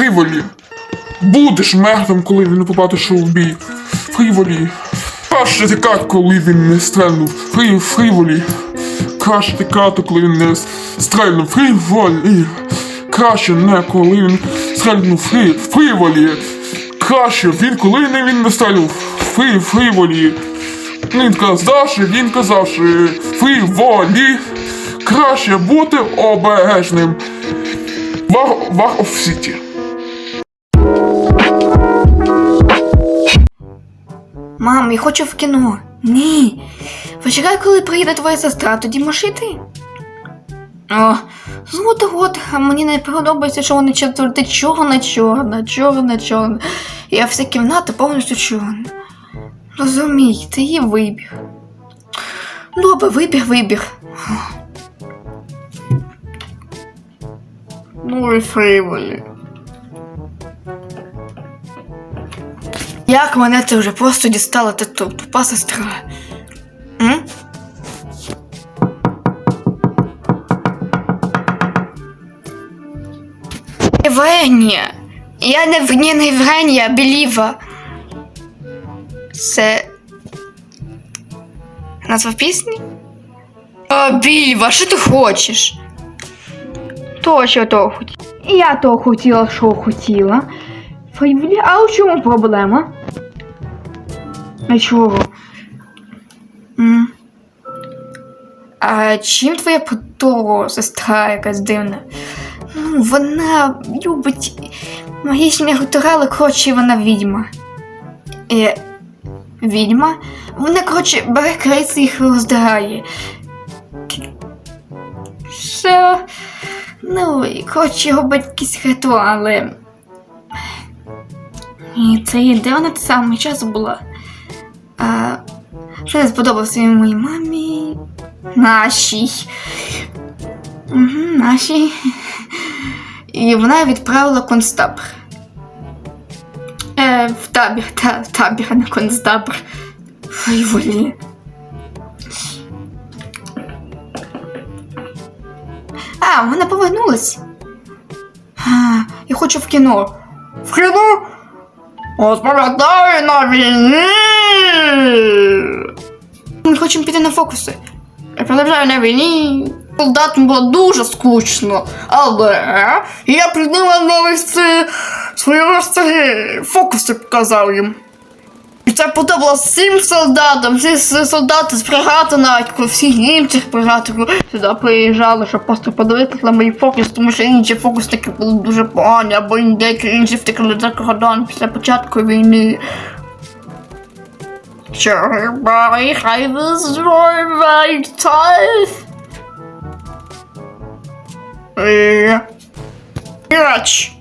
Фріволі. Будеш мертвим, коли він побачиш у бій. Фріволі. Краще тікати, коли він не стрельнув. Фрі, фріволі. Краще тікати, коли він не стрельнув. Фріволі. Краще не коли він стрельнув. Фрі, фріволі. Краще він, коли не він не стрельнув. Фрі, фріволі. Він казав, що він казав, що фріволі. Краще бути обережним. Вар, вар оф Сіті. Мам, я хочу в кіно. Ні. Почекай, коли приїде твоя сестра, тоді можеш йти. О, так от, а мені не подобається, що вони четверти чорна, чорна, чорна, чорна. Я вся кімната повністю чорна. Розумій, це її вибір. Добре, вибір, вибір. Ну і фриволі. Як мене це вже просто дістала та ту- тупа сестра. М? Євгенія. Я не в не Євгенія, а Біліва. Це. Назва пісні? О, Біліва, що ти хочеш? То, що того хотіла. Я того хотіла, що хотіла. А у чому проблема? Нічого. М. А чим твоя подруга, сестра якась дивна? Ну, вона любить магічні ритуали, коротше, вона відьма. Е, відьма? Вона, коротше, бере крейси і їх роздирає. Що? Ну, і, коротше, робить якісь ритуали. І це ідея на той самий час була. А, що не сподобався моїй мамі. Нашій. Угу, нашій. І вона відправила концтабір. Е, в табір, та, в табір, а не концтабір. Фриволі. А, вона повернулась. А, я хочу в кіно. В кіно? Розповідаю на війні. Ми хочемо піти на фокуси. Я продовжаю на війні. Солдатам було дуже скучно, але я придумав новий ці свої розтяги. Фокуси показав їм. І це подобалось всім солдатам, всі солдати з бригади навіть, всіх інших бригад сюди приїжджали, щоб просто подивитися на мої фокуси, тому що інші фокусники були дуже погані, або деякі інші втекли за кордон після початку війни. Everybody has your right time. Е, М'яч.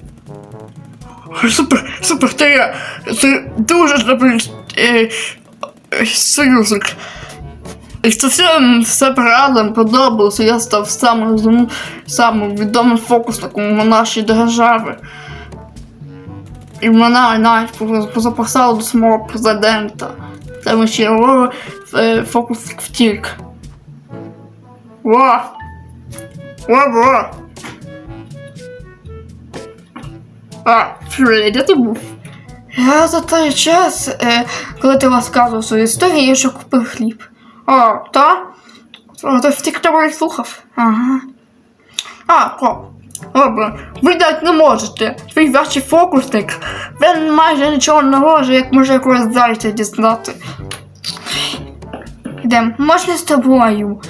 Супер, супер, ти, ти дуже добрий е, е, союзник. І це все, все правильно подобалося, я став самим, самим відомим фокусником у нашій державі. І мене навіть поз- записали до самого президента. Тому що його е, фокусник втік. Во! Во-во! А, Фрей, де ти був? Я за той час, е, коли ти розказував свою історію, я ще купив хліб. А, та? Ти втік тебе і слухав. Ага. А, добре. Ви дати не можете. Твій ваший фокусник. Він майже нічого не може, як може якогось зайця дізнати. Йдем, можна з тобою?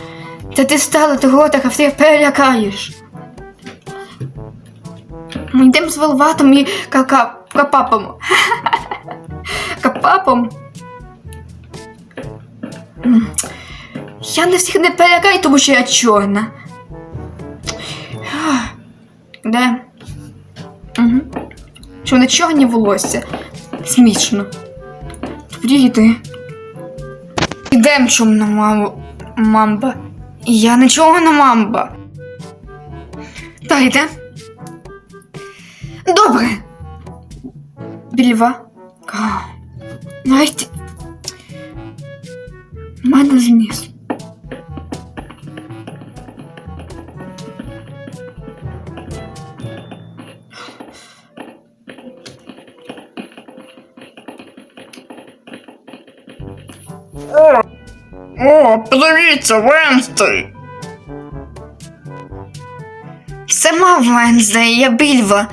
Та ти стала того, так а всіх перелякаєш. Ми йдемо з Волватом і капапом. Капапом. Я не всіх не перелякаю, тому що я чорна. Де? Угу. Що чорні волосся? Смішно. Тоді йди. Ідем чомна мам... мамба. Я нічого не мамба. Та йде. Добре. Біліва. Навіть. Мене зніс. О, подивіться, Венстей. Сама Венздей, я більва.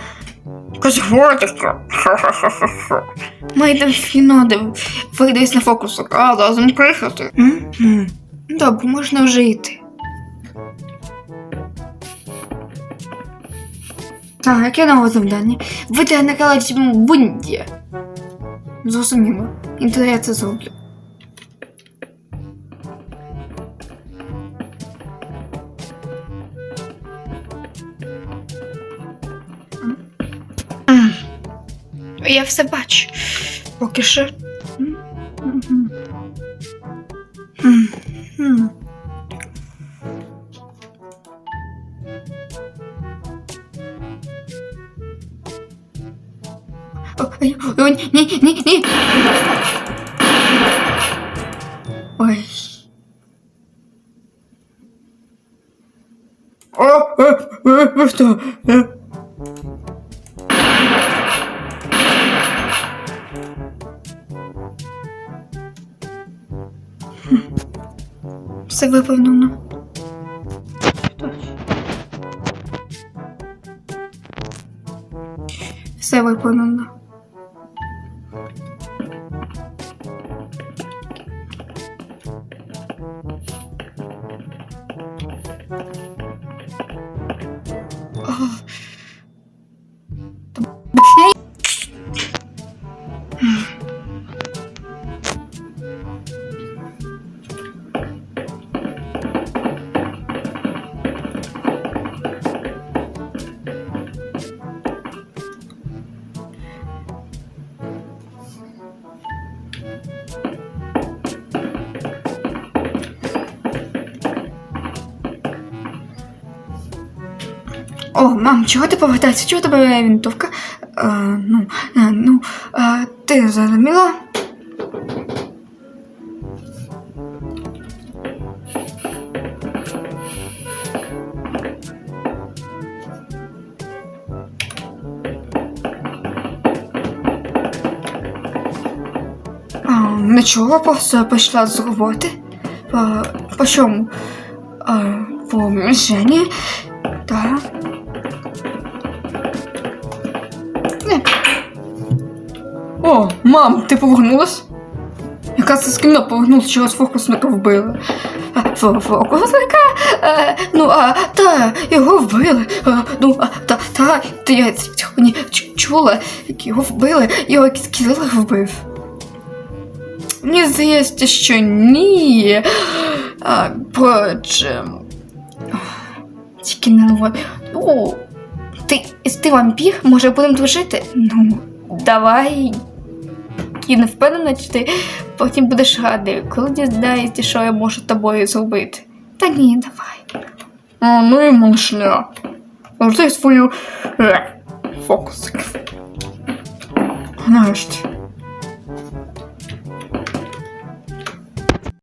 Якась готика. Ха-ха-ха-ха. Ми йдемо в кіно, де вийдесь на фокусах, а разом приїхати. М-м. Добре, можна вже йти. Так, яке нове завдання? На калець Бунді. Зрозуміло. Інтерес я це зроблю. Я все бачу. Поки що. Ой, Ні, ні, ні. Ой. О, е, е, е, що? Все виповнено. Все виповнено. О, мам, чого ти повертаєшся? Чого тебе винтовка? Е, ну, е, ну, е, ти зрозуміла? А, нічого, просто пішла з роботи. По, по чому? А, по мішені. Так. О, мам, ти повернулась? Яка це з кіно повернулася, чогось фокусника вбили. Фокусника? Е, ну, а, та, його вбили. А, ну, а, та, та, та я цього не чула, як його вбили, його кілер вбив. Мені здається, що ні. А, Боже. Тільки не. Ну, ти, ти вампір, може будемо дружити? Ну, давай. Я не впевнена, чи ти потім будеш радий, коли дізнаєшся, що я можу тобою зробити. Та ні, давай. А, ну і малышня. Завжди свою е, фокусик. Нарешті.